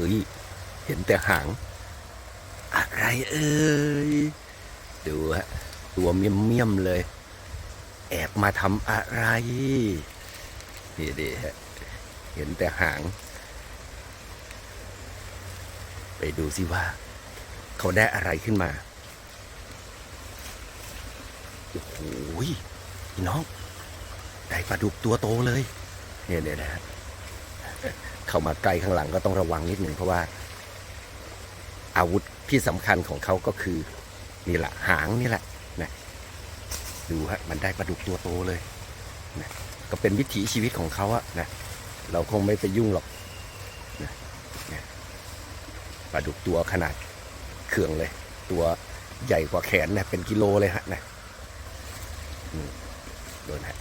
ฮ้ย เห็นแต่หาง อะไรเอ่ย ดูฮะ ตัวเมี่ยมๆเลย แอบมาทำอะไร นี่ดีฮะ เห็นแต่หาง ไปดูสิว่า เขาได้อะไรขึ้นมา โอ้โหน้อง ได้ปลาดุกตัวโตเลย เนี่ยเนี่ยนะฮะ เข้ามาใกล้ข้างหลังก็ต้องระวังนิดหนึ่งเพราะว่าอาวุธที่สำคัญของเขาก็คือนี่แหละหางนี่แหละนะดูฮะมันได้ปลาดุกตัวโตเลยนะก็เป็นวิถีชีวิตของเขาอะนะเราคงไม่ไปยุ่งหรอกนะนะปลาดุกตัวขนาดเขื่องเลย ตัวใหญ่กว่าแขนนะเป็นกิโลเลยฮะนะโดนฮะ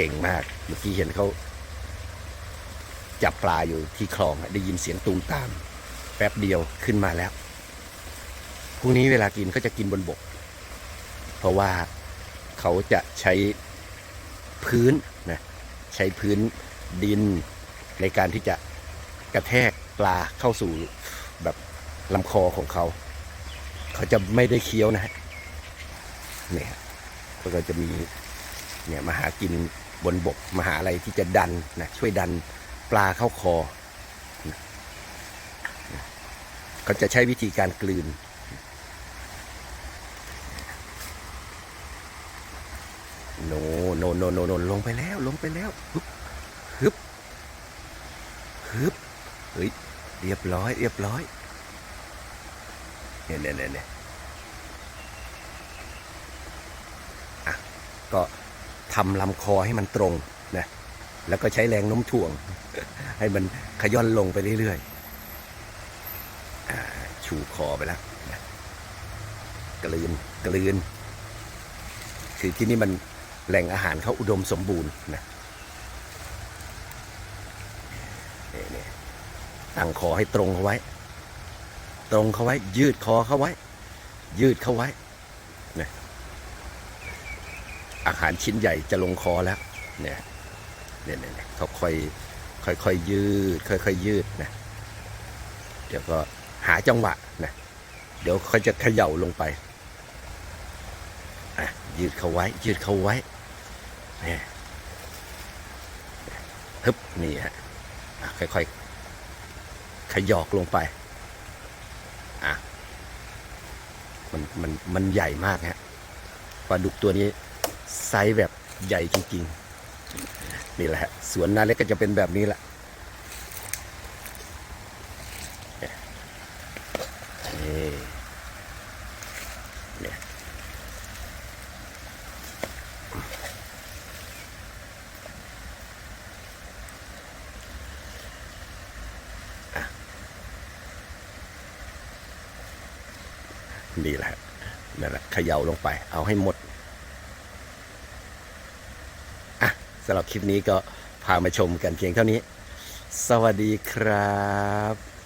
เก่งมาก เมื่อกี้เห็นเขาจับปลาอยู่ที่คลองได้ยินเสียงตูมตาม แป๊บเดียวขึ้นมาแล้วพรุ่งนี้เวลากินก็จะกินบนบก เพราะว่าเขาจะใช้พื้นนะใช้พื้นดินในการที่จะกระแทกปลาเข้าสู่แบบลำคอของเขา เขาจะไม่ได้เคี้ยวนะเนี่ยก็จะมีเนี่ยมาหากิน บนบกมหาอะไรที่จะดันนะช่วยดันปลาเข้าคอเขาจะใช้วิธีการกลืน โนโนโนโนโนลงไปแล้วลงไปแล้วฮึบฮึบฮึบเฮ้ยเรียบร้อยเรียบร้อยเนี่ยเนี่ยเนี่ยเนี่ยอะก็ ทำลำคอให้มันตรงนะแล้วก็ใช้แรงโน้มถ่วง ให้มันขย่อนลงไปเรื่อยๆชูคอไปแล้วนะกลืนกลืน คือที่นี่มันแหล่งอาหารเขาอุดมสมบูรณ์นะนี่ตั้งคอให้ตรงเขาไว้ ตรงเขาไว้ ยืดคอเขาไว้ ยืดเขาไว้นะ อาหารชิ้นใหญ่จะลงคอแล้วเนี่ยเนี่ยเนี่ยเขาค่อยค่อยค่อยยืด ค่อยค่อยยืดนะเดี๋ยวก็หาจังหวะนะเดี๋ยวเขาจะเขย่าลงไปอะยืดเขาไว้ ยืดเขาไว้เนี่ยฮึบนี่ฮะอะค่อยขยอกลงไปอะมันมันมันใหญ่มากฮะปลาดุกตัวนี้ ไซส์แบบใหญ่จริงๆ นี่แหละ สวนนาเล็กก็จะเป็นแบบนี้แหละนี่เนี่ยนี่แหละฮะนั่นแหละเขย่าลงไป เอาให้หมด อะ สำหรับคลิปนี้ก็พามาชมกันเพียงเท่านี้ สวัสดีครับ